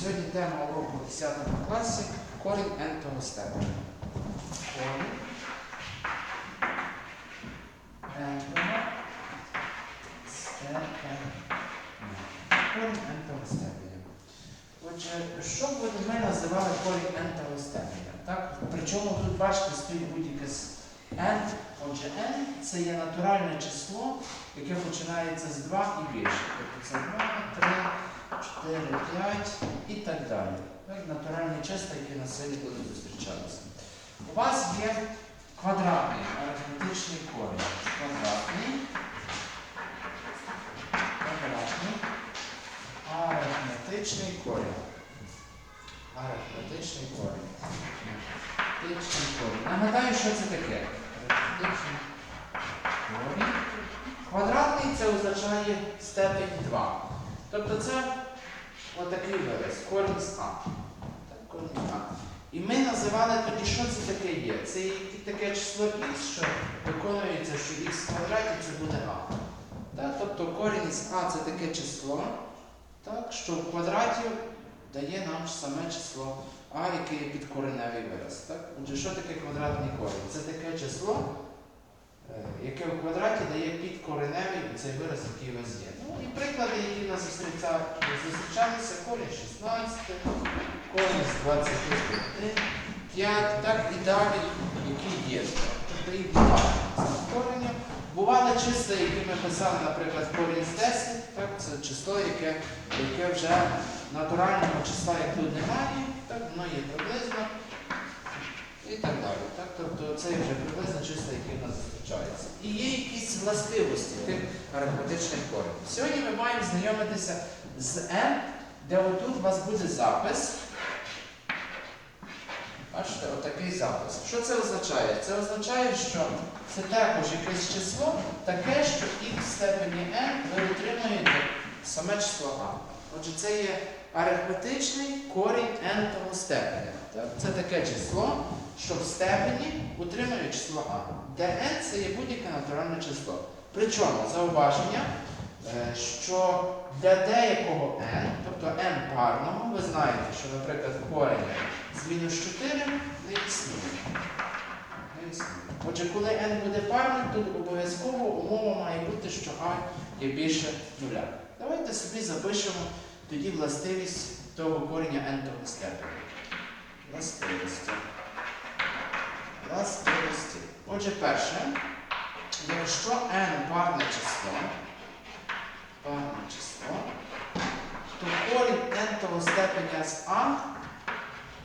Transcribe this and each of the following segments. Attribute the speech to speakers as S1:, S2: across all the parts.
S1: Сьогодні тема уроку 10 класі корінь n-того степеня. Корінь n-того степеня. Корінь n-того степеня. Отже, що б ми називали корінь n-того степеня? Так? Причому тут, бачите, стоїть будь-яке з n. Отже, n це є натуральне число, яке починається з 2 і більше. Тобто це 2, 3, 4, 5 і так далі. Натуральні числа, які на силі будуть зустрічатися. У вас є квадратний арифметичний корінь. Квадратний. Квадратний. Арифметичний корінь. Арифметичний корінь. Арифметичний корінь. Нагадаю, що це таке. Арифметичний корінь. Квадратний це означає степень 2. Тобто це отакий вираз, корінь з А. Так, корінь А. І ми називали тоді, що це таке є. Це таке число х, що виконується, що х в квадраті це буде А. Так, тобто корінь з А це таке число, так, що в квадраті дає нам саме число А, яке є підкореневий вираз. Отже, що таке квадратний корінь? Це таке число, яке в квадраті дає підкореневий цей вираз, який у вас є. Ну і приклади, які у нас зустрічалися, корінь 16, корінь з 25, 5, так і далі, які є. Тобто їх багато з корення. Бували числа, які ми писали, наприклад, корінь з 10, так, це число, яке, яке вже натурального числа, як тут немає, так, воно є приблизно і так далі. Так? Тобто це вже приблизно числа, які в нас зустрічаються. І є якісь властивості тих арифметичних коренів. Сьогодні ми маємо знайомитися з n, де отут у вас буде запис. Бачите, отакий запис. Що це означає? Це означає, що це також якесь число, таке, що х в степені n ви отримуєте саме число А. Отже, це є арифметичний корінь n-того степеня. Це таке число, що в степені утримує число А. Де n це є будь-яке натуральне число. Причому зауваження, е, що для деякого n, тобто n парного, ви знаєте, що, наприклад, корінь з мінус 4 не існує. Отже, коли n буде парним, тут обов'язково умова має бути, що А є більше нуля. Давайте собі запишемо тоді властивість того корення n-того степеня. Властивості. Властивості. Отже, перше, якщо n парне число, парне число, то корінь n-того степеня з А,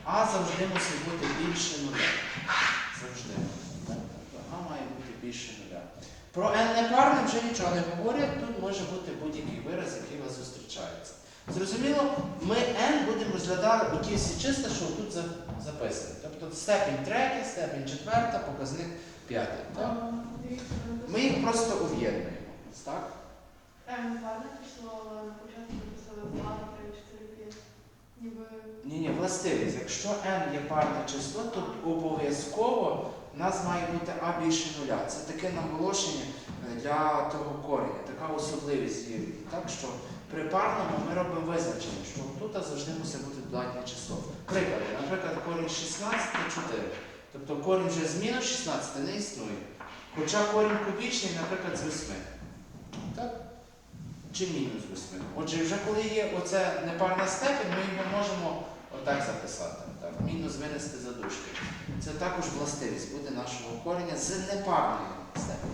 S1: А завжди мусить бути більше нуля. Завжди. Тобто А має бути більше нуля. Про n непарне вже нічого не говорять, тут може бути будь-який вираз, який у вас зустрічається. Зрозуміло, ми n будемо розглядати оті всі числа, що тут за- записані. Тобто степень третя, степень четверта, показник п'ятий. Так? Ми їх просто об'єднуємо. Так?
S2: Ем, парне число, але на початку написали 2, 3, 4, 5. Ніби
S1: Ні, ні, властивість. Якщо n є парне число, то обов'язково в нас має бути а більше нуля. Це таке наголошення для того кореня, така особливість є. Так що при парному ми робимо визначення, що тут завжди мусить бути додатнє число. Приклади, наприклад, корінь 16 це 4. Тобто корінь вже з мінус 16 не існує. Хоча корінь кубічний, наприклад, з 8. Так? Чи мінус 8. Отже, вже коли є оце непарна степень, ми його можемо отак записати. Так? Мінус винести за дужки. Це також властивість буде нашого корення з непарною степені.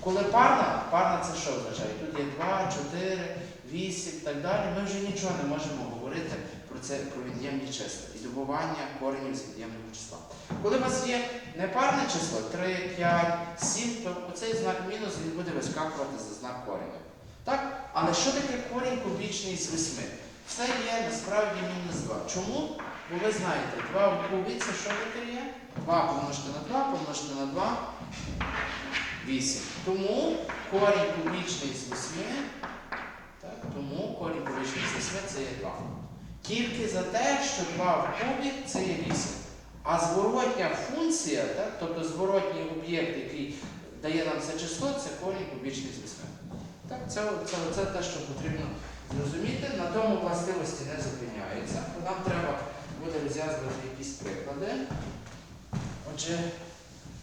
S1: Коли парна, парна це що означає? Тут є 2, 4, 8 і так далі. Ми вже нічого не можемо говорити про це про від'ємні числа і добування коренів з від'ємного числа. Коли у вас є непарне число 3, 5, 7, то оцей знак мінус він буде вискакувати за знак кореня. Так? Але що таке корінь кубічний з 8? Це є насправді мінус 2. Чому? Бо ви знаєте, 2 в кубі це що таке є? 2 помножити на 2, помножити на 2, 8. Тому корінь кубічний з 8, так? тому корінь кубічний з 8 це є 2. Тільки за те, що 2 в кубі це є 8. А зворотня функція, так? тобто зворотній об'єкт, який дає нам це число, це корінь кубічний з 8. Так, це, це, це те, що потрібно зрозуміти, на тому властивості не зупиняються. Нам треба буде розв'язувати якісь приклади. Отже,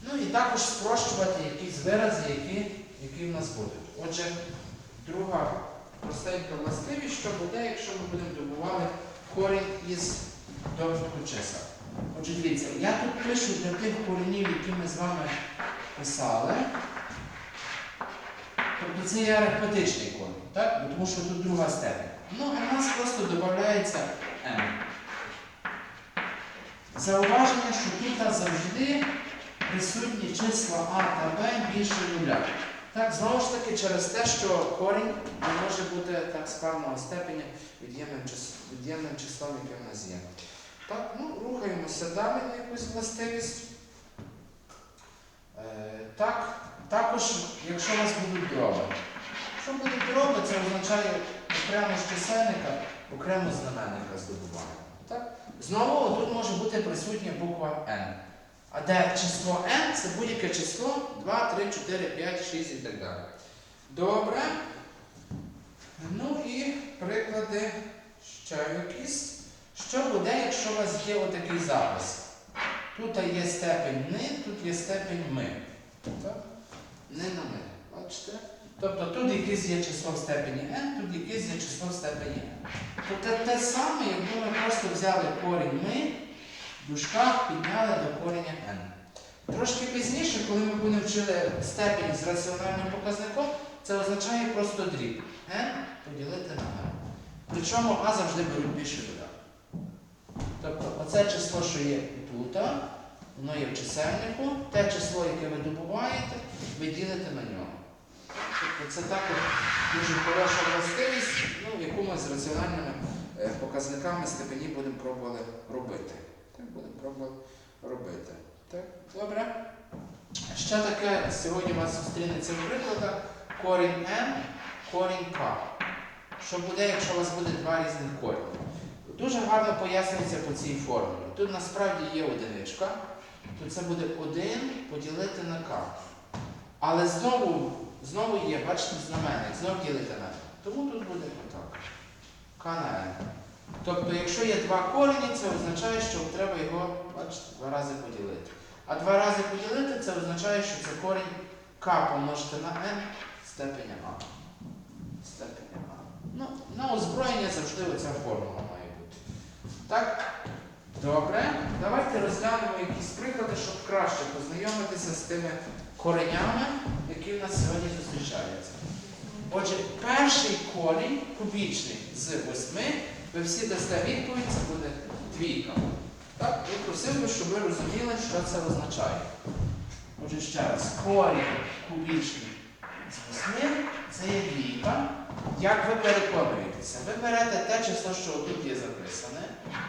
S1: ну і також спрощувати якісь вирази, які, які в нас будуть. Отже, друга простенька властивість, що буде, якщо ми будемо добувати корінь із добутку чисел. Отже, дивіться, я тут пишу для тих коренів, які ми з вами писали. Тобто це є арифметичний корінь, так? Тому що тут друга степень. Ну, в нас просто додається m. Зауваження, що тут завжди присутні числа А та Б більше нуля. Так, знову ж таки, через те, що корінь не може бути так з певного степеня від'ємним чис- числом, яке в нас є. Так, ну, рухаємося далі на якусь властивість. Е, так, також, якщо у вас будуть дроби. Що будуть дроби, це означає окремо з чисельника, окремо знаменника здобуваємо. Знову тут може бути присутня буква N. А де число n це будь-яке число 2, 3, 4, 5, 6 і так далі. Добре. Ну і приклади ще якісь. Що буде, якщо у вас є отакий запис? Тут є степень ни, тут є степень ми. Так? Не на ми. Бачите? Тобто тут якесь є число в степені n, тут якесь є число в степені n. Тобто те саме, якби ми просто взяли корінь ми, в дужках підняли до кореня n. Трошки пізніше, коли ми будемо вчили степень з раціональним показником, це означає просто дріб. n поділити на n. Причому а завжди беруть більше доля. Тобто оце число, що є тут, воно є в чисельнику, те число, яке ви добуваєте, ви ділите на нього. Тобто це також дуже хороша властивість, ну, яку ми з раціональними е, показниками степені будемо пробували робити. Так, будемо пробувати робити. Так, добре. Ще таке сьогодні у вас зустрінеться в корінь n, корінь k. Що буде, якщо у вас буде два різних корені? Дуже гарно пояснюється по цій формулі. Тут насправді є одиничка, то це буде 1 поділити на k. Але знову, знову є, бачите, знаменник, знову ділити на. Тому тут буде отак. k на n. Тобто, якщо є два корені, це означає, що треба його, бачите, два рази поділити. А два рази поділити це означає, що це корінь k помножити на n степеня a. Степеня a. Ну, на озброєння завжди оця формула має бути. Так? Добре. Давайте розглянемо якісь приклади, щоб краще познайомитися з тими коренями, які в нас сьогодні зустрічаються. Отже, перший корінь кубічний з восьми, ви всі дасте відповідь, це буде двійка. Так? Я просив би, щоб ви розуміли, що це означає. Отже, ще раз, корінь кубічний з восьми це є двійка. Як ви переконуєтеся? Ви берете те число, що тут є записане,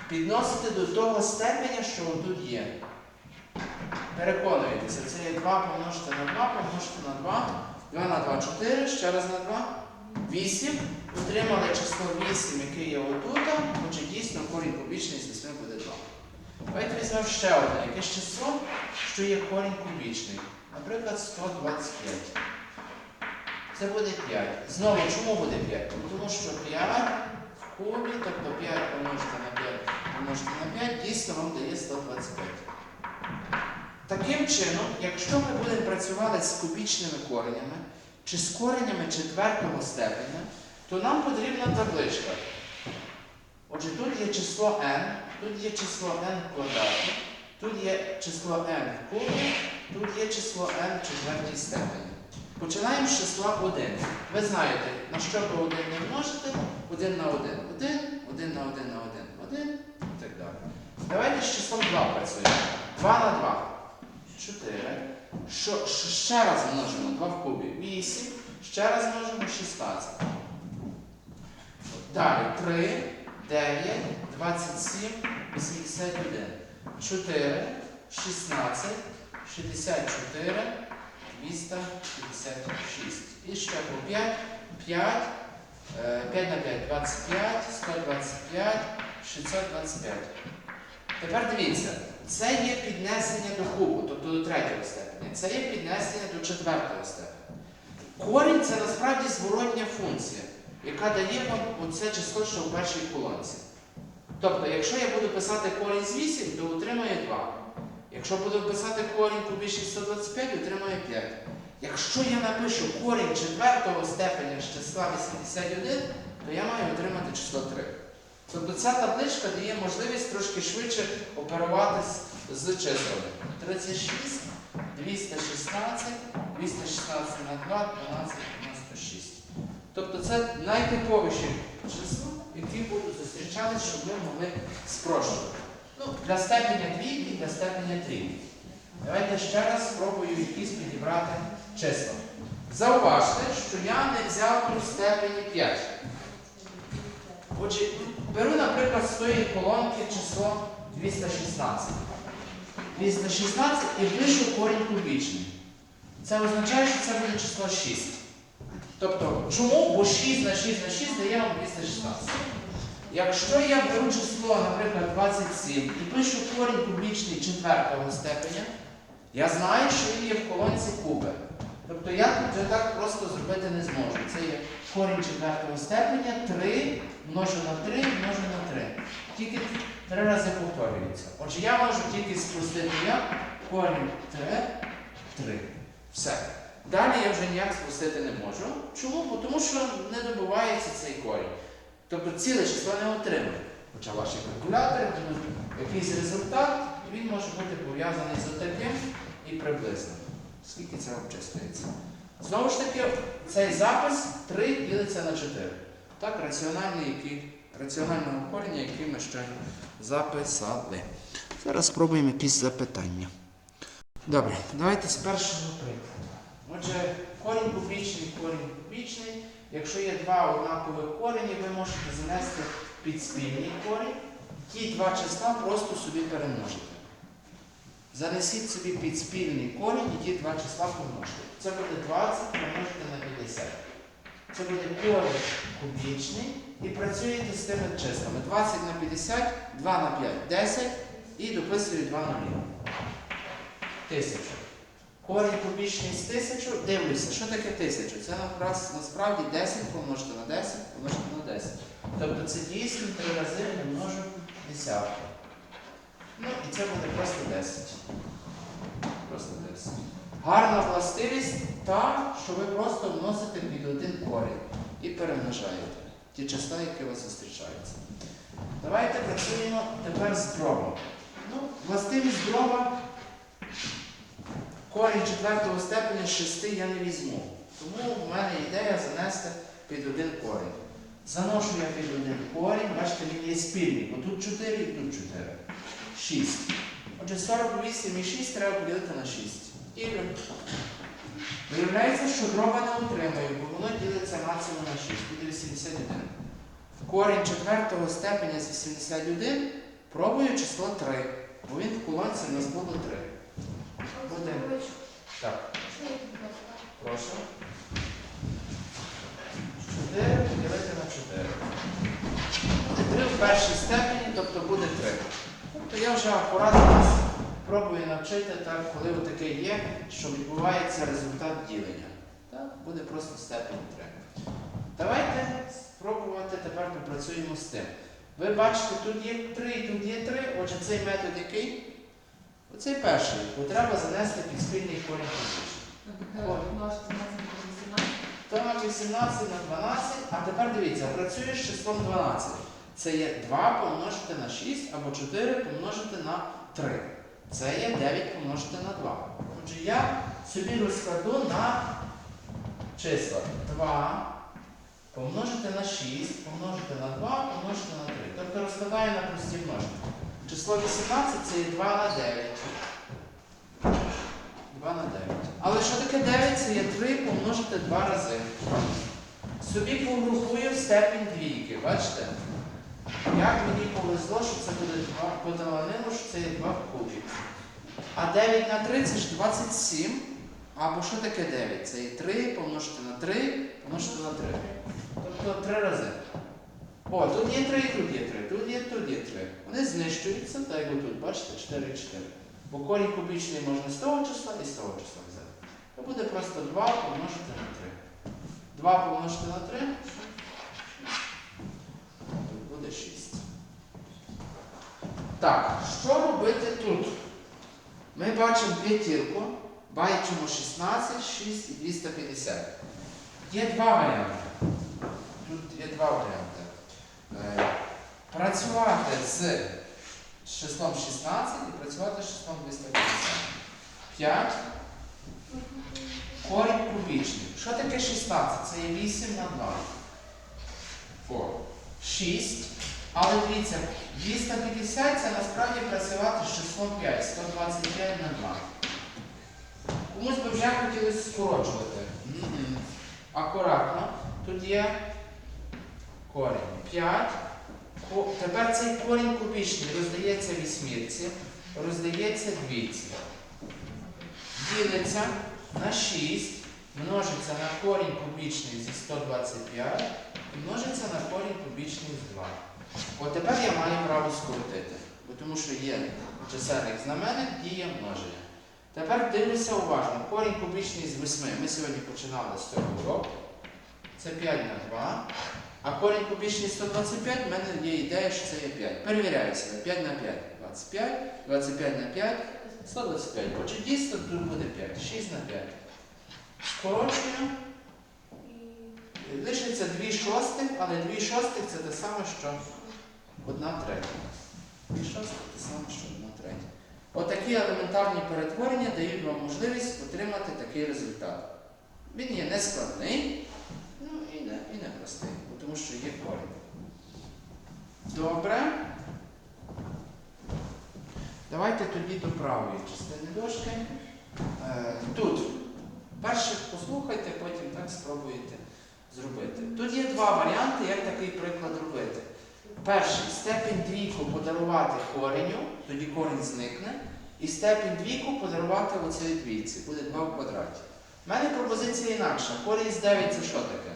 S1: підносите до того степеня, що тут є. Переконуєтеся, це є 2 помножити на 2, помножити на 2, 2 на 2, 4, ще раз на 2, 8. Отримали число 8, яке є отут, отже дійсно корінь кубічний з 8 буде 2. Давайте візьмемо ще одне якесь число, що є корінь кубічний. Наприклад, 125. Це буде 5. Знову, чому буде 5? Тому що 5 в кубі, тобто 5 помножити на 5 помножити на 5, дійсно вам дає 125. Таким чином, якщо ми будемо працювати з кубічними коренями, чи з коренями четвертого степеня, то нам потрібна табличка. Отже, тут є число n, тут є число n квадраті, тут є число n в кубі, тут є число n в четвертій степені. Починаємо з числа 1. Ви знаєте, на що ви 1 не множите, 1 на 1, 1, 1 на 1 на 1, 1 і так далі. Давайте з числом 2 працюємо. 2 на 2. 4. Що, що- ще раз множимо 2 в кубі. 8. Ще раз множимо 16. Далі 3, 9, 27, 81. 4, 16, 64, 256. І ще по 5. 5, е, 5 на 5, 25, 125, 625. Тепер дивіться, це є піднесення до кубу, тобто до третього степеня. Це є піднесення до четвертого степеня. Корінь це насправді зворотня функція. яка дає вам оце число, що в першій колонці. Тобто, якщо я буду писати корінь з 8, то отримає 2. Якщо буду писати корінь кубічний 125, отримає 5. Якщо я напишу корінь четвертого степеня з числа 81, то я маю отримати число 3. Тобто ця табличка дає можливість трошки швидше оперувати з, числами. 36, 216, 216 на 2, 12, 96. Тобто це найтиповіші числа, які будуть зустрічатися, щоб ми могли спрощувати. Ну, для степеня двійки, для степеня трійки. Давайте ще раз спробую якісь підібрати числа. Зауважте, що я не взяв тут степені 5. Отже, беру, наприклад, з тої колонки число 216. 216 і пишу корінь кубічний. Це означає, що це буде число 6. Тобто, чому? Бо 6 на 6 на 6 дає вам 216. Якщо я беру число, наприклад, 27 і пишу корінь кубічний четвертого степеня, я знаю, що він є в колонці куби. Тобто я тут так просто зробити не зможу. Це є корінь четвертого степеня 3 множу на 3 множу на 3. Тільки три рази повторюється. Отже, я можу тільки спростити як корінь 3, 3. Все. Далі я вже ніяк спростити не можу. Чому? Бо тому що не добувається цей корінь. Тобто ціле число не отримує. Хоча ваші калькулятори будуть якийсь результат, він може бути пов'язаний з таким і приблизно. Скільки це обчислюється? Знову ж таки, цей запис 3 ділиться на 4. Так, раціональний, який, раціонального корення, який ми ще записали. Зараз спробуємо якісь запитання. Добре, давайте з першого прикладу. Отже, корінь кубічний, корінь кубічний. Якщо є два однакових корені, ви можете занести під спільний корінь. Ті два числа просто собі перемножити. Занесіть собі під спільний корінь і ті два числа помножте. Це буде 20 помножити на 50. Це буде корінь кубічний і працюєте з тими числами. 20 на 50, 2 на 5, 10 і дописую 2 нулі. Тисячу. Корінь кубічний з тисячу, дивлюся, що таке тисячу? Це якраз насправді 10 помножити на 10 помножити на 10. Тобто це дійсно три рази помножу десятку. Ну і це буде просто 10. Просто 10. Гарна властивість та, що ви просто вносите під один корінь і перемножаєте ті числа, які у вас зустрічаються. Давайте працюємо тепер з дробом. Ну, властивість дроба корінь четвертого степеня з 6 я не візьму. Тому в мене ідея занести під один корінь. Заношу я під один корінь, бачите, він є спільний. Отут 4 і тут 4. 6. Отже, 48 і 6 треба поділити на 6. І виявляється, що дроба не отримаю, бо воно ділиться максимум на 6. Буде 81. Корінь четвертого степеня з 81 пробую число 3, бо він в колонці в нас було 3. Буде. Так, прошу. 4 поділити на 4. Буде 3 в першій степені, тобто буде 3. Тобто я вже акуратно вас пробую навчити, так, коли таке є, що відбувається результат ділення. Так, буде просто степень 3. Давайте спробувати тепер попрацюємо з тим. Ви бачите, тут є 3, тут є 3, отже цей метод який? Оцей перший, бо треба занести під спільний корінь кубічний. Так, 18 на 12. А тепер дивіться, працюєш з числом 12. Це є 2 помножити на 6 або 4 помножити на 3. Це є 9 помножити на 2. Отже, я собі розкладу на числа 2 помножити на 6, помножити на 2, помножити на 3. Тобто розкладаю на прості множники. Число 18 це є 2 на 9. 2 на 9. Але що таке 9? Це є 3 помножити 2 рази. Собі погрупую степінь двійки, бачите? Як мені повезло, що це буде 2 подаванило, що це є 2 в кубі. А 9 на 3 це ж 27. Або що таке 9? Це є 3 помножити на 3, помножити на 3. Тобто 3 рази. О, тут є 3, тут є 3, тут є, тут є 3. Вони знищуються, так як тут, бачите, 4 і 4. Бо корінь кубічний можна з того числа і з того числа взяти. То буде просто 2 помножити на 3. 2 помножити на 3 6. Так, що робити тут? Ми бачимо п'ятірку, бачимо 16, 6 і 250. Є два варіанти. Тут є два варіанти. Е, Працювати з числом 16 і працювати з числом 250. 5. Корінь кубічний. Що таке 16? Це є 8 на 2. О. 6. Але дивіться, 250 це насправді працювати з числом 5, 125 на 2. Комусь би вже хотілося скорочувати. Акуратно. Тут є корінь 5. Тепер цей корінь кубічний роздається вісьмірці, роздається двійці. Ділиться на 6, множиться на корінь кубічний зі 125 і множиться на корінь кубічний з 2. От тепер я маю право скоротити, бо тому що є чисельник знаменник, діє множення. Тепер дивлюся уважно. Корінь кубічний з 8. Ми сьогодні починали з цього уроку. Це 5 на 2. А корінь кубічний 125, в мене є ідея, що це є 5. Перевіряю себе. 5 на 5 25, 25 на 5 125. Отже, дійсно тут буде 5. 6 на 5. Скорочую. Лишиться 2 шостих, але 2 шостих це те саме, що 1 третя. 2 шостих те саме, що 1 третя. Отакі елементарні перетворення дають вам можливість отримати такий результат. Він є нескладний, ну і не, і не простий, тому що є корінь. Добре. Давайте тоді до правої частини дошки. Е, тут. Перше послухайте, потім так спробуєте зробити. Тут є два варіанти, як такий приклад робити. Перший степінь двійку подарувати кореню, тоді корінь зникне, і степінь двійку подарувати оцій двійці. Буде 2 в квадраті. У мене пропозиція інакша. Корінь з 9 це що таке?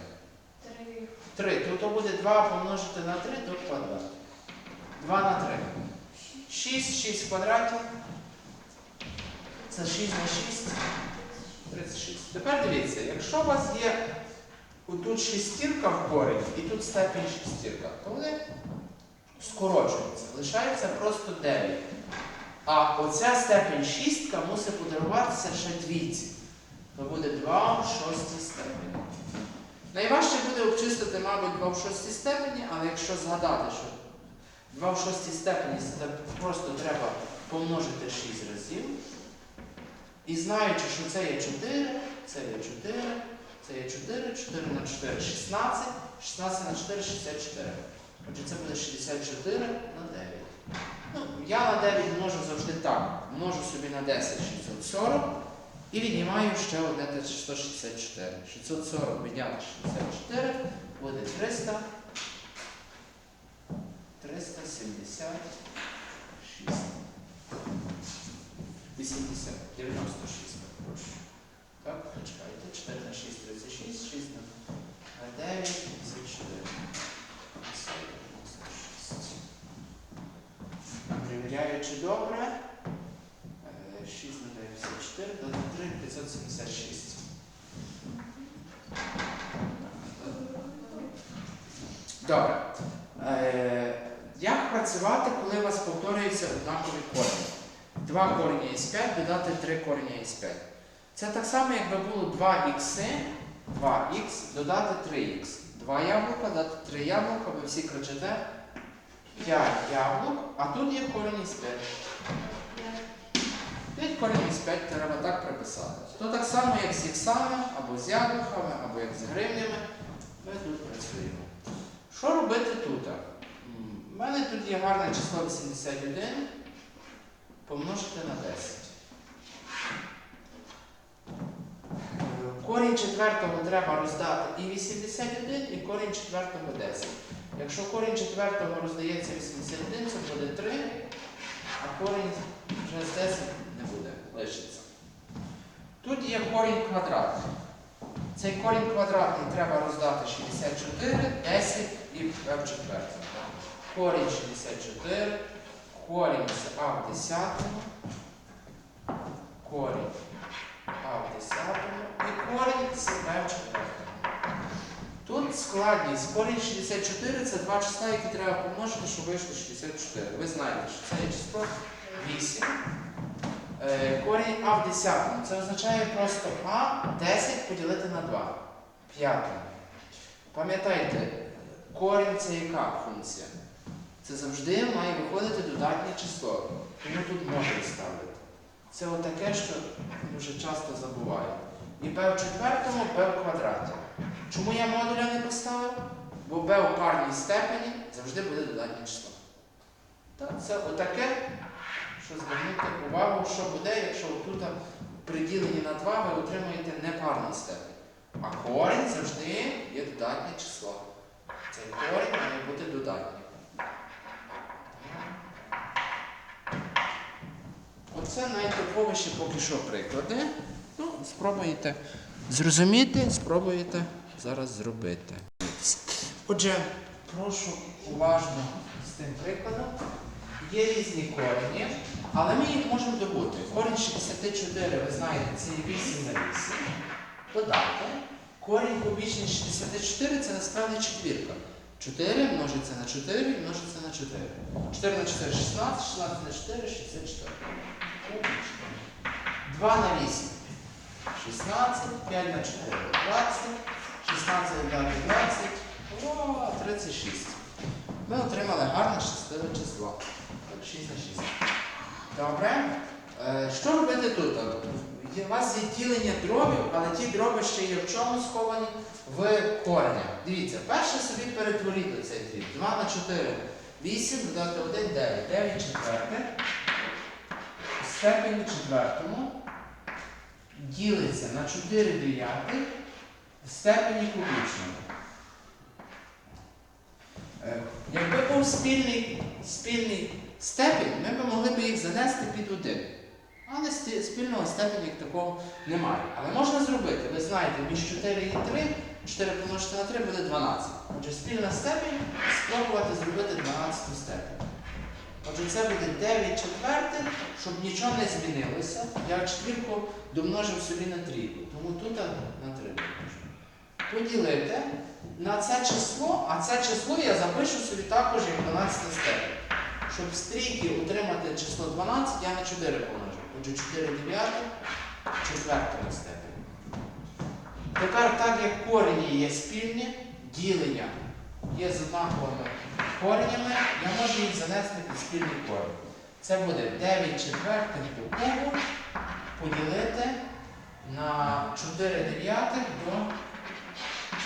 S2: три.
S1: 3. Тобто буде 2 помножити на 3 до квадрату. 2 на 3. 6, 6 в квадраті. Це 6 на 6. 36. Тепер дивіться, якщо у вас є тут шестірка в корені і тут степінь шестірка, то вони скорочуються. Лишається просто 9. А оця степінь шістка мусить подаруватися ще двійці. То буде 2 в шостій степені. Найважче буде обчистити, мабуть, 2 в шостій степені, але якщо згадати, що 2 в шостій степені це просто треба помножити 6 разів. І знаючи, що це є 4, це є 4, це є 4, 4 на 4 16, 16 на 4 64. Отже, це буде 64 на 9. Ну, я на 9 множу завжди так. Множу собі на 10 640 і віднімаю ще одне 164. 640 відняти 64 буде 300. 376. 80, 96, прошу. Так, почекайте. 4 на 6, 36, 6 на, на 9, 54. 96. Перевіряю, чи добре. Е, 6 на 9, 54, додати 3, 576. Добре. Е, як працювати, коли у вас повторюються однакові корені? 2 корення із 5 додати 3 корення із 5. Це так само, якби було 2х, 2х додати 3х. 2 яблука додати 3 яблука, ви всі кричите 5 яблук, а тут є корінь із 5. 5 корінь із 5 треба так приписати. То так само, як з іксами, або з яблуками, або як з гривнями. Ми тут працюємо. Що робити тут? У мене тут є гарне число 81 помножити на 10. Корінь четвертого треба роздати і 81, і корінь четвертого 10. Якщо корінь четвертого роздається 81, це буде 3, а корінь вже з 10 не буде, лишиться. Тут є корінь квадратний. Цей корінь квадратний треба роздати 64, 10 і в четвертому. Корінь 64, корінь з А в десятому, корінь А в четвертому. Тут складність. Корінь 64 це два числа, які треба помножити, щоб вийшло 64. Ви знаєте, що це число 8. Е, Корінь А в 10. Це означає просто А 10 поділити на 2. П'ятому. Пам'ятайте, корінь це яка функція? Це завжди має виходити додатнє число. Тому тут можна ставити. Це отаке, що дуже часто забувають. І b в четвертому, b в квадраті. Чому я модуля не поставив? Бо b у парній степені завжди буде додатнє число. Так, це отаке, що звернути увагу, що буде, якщо отут при діленні на 2 ви отримуєте непарну степень. А корінь завжди є додатнє число. Цей корінь має бути додатнім. Оце найтиповіші поки що приклади. Ну, спробуйте зрозуміти, спробуєте зараз зробити. Отже, прошу уважно з тим прикладом. Є різні корені, але ми їх можемо добути. Корінь 64, ви знаєте, це є 8 на 8. Додати. Корінь кубічний 64 це насправді четвірка. 4 множиться на 4 і множиться на 4. 4 на 4 16, 16 на 4 64. 2 на 8. 16, 5 на 4, 20, 16 додати 20, о, 36. Ми отримали гарне щасливе число. 6 на 6. Добре. Е, Що робити тут? У вас є ділення дробів, але ті дроби ще є в чому сховані? В коренях. Дивіться, перше собі перетворіть оцей дріб. 2 на 4. 8 додати 1, 9. 9 четверте. Степені четвертому ділиться на 4 дев'ятих в степені кубічному. Е, Якби був спільний, спільний степінь, ми б могли б їх занести під один. Але спільного степеня як такого немає. Але можна зробити. Ви знаєте, між 4 і 3, 4 помножити на 3 буде 12. Отже, спільна степень спробувати зробити 12 степень. Отже, це буде 9 четвертих, щоб нічого не змінилося. Я четвірку домножив собі на трійку, тому тут на 3 домножу. Поділити на це число, а це число я запишу собі також як 12 степень. Щоб з трійки отримати число 12, я на 4 помножу. Отже, 4 дев'ятих, четвертому степені. Тепер, так як корені є спільні, ділення є з однаковими коренями, я можу їх занести під спільний корінь. Це буде 9 четвертих до кубу поділити на 4 дев'ятих до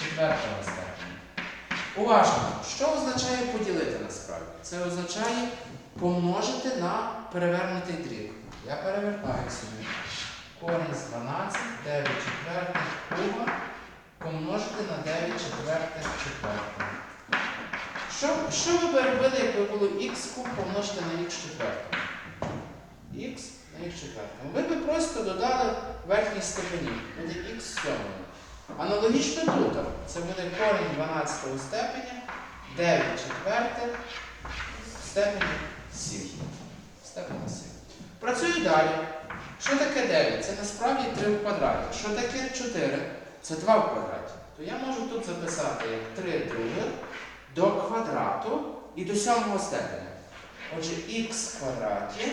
S1: четвертого степені. Уважно, що означає поділити насправді? Це означає помножити на перевернутий дріб. Я перевертаю собі корінь з 12, 9 четвертих куба помножити на 9 четвертих четвертих. Що, що ви б робили, якби було х куб помножити на х четвертому? х на х четвертому. Ви б просто додали верхній степені, буде х сьомому. Аналогічно тут. Це буде корінь 12 степеня, 9 четвертих, степені 7. Степені 7. Працюю далі. Що таке 9? Це насправді 3 в квадраті. Що таке 4? Це 2 в квадраті. То я можу тут записати як 3 других до квадрату і до сьомого степеня. Отже, х квадраті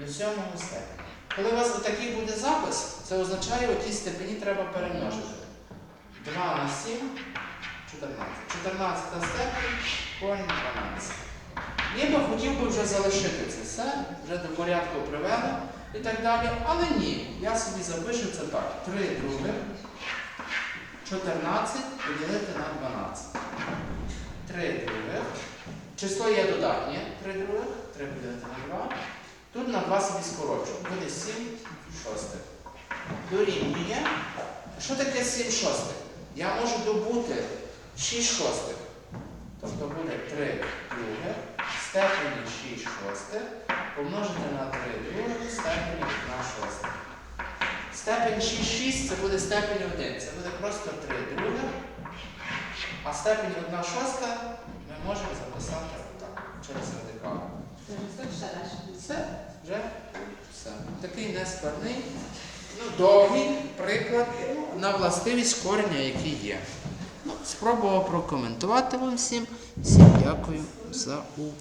S1: до сьомого степеня. Коли у вас отакий буде запис, це означає, оті степені треба перемножити. 2 на 7, 14. 14 степень, корінь 12. Ніби хотів би вже залишити це все, вже до порядку привели і так далі. Але ні, я собі запишу це так. 3 других, 14 поділити на 12. 3 других. Число є додатнє 3 других, 3 поділити на 2. Тут на 2 собі скорочу. Буде 7 шостих. Дорівнює. Що таке 7 шостих? Я можу добути 6 шостих. Тобто буде 3 друге, степені 6 шостих, помножити на 3 друге, степені 1 шостих. Степень 6 6 це буде степень 1. Це буде просто 3 друге. А степень 1 шоста ми можемо записати отак, через радикал. Все, вже все. Такий нескладний, ну, довгий приклад на властивість кореня, який є. Ну, спробував прокоментувати вам всім. Всім дякую за увагу.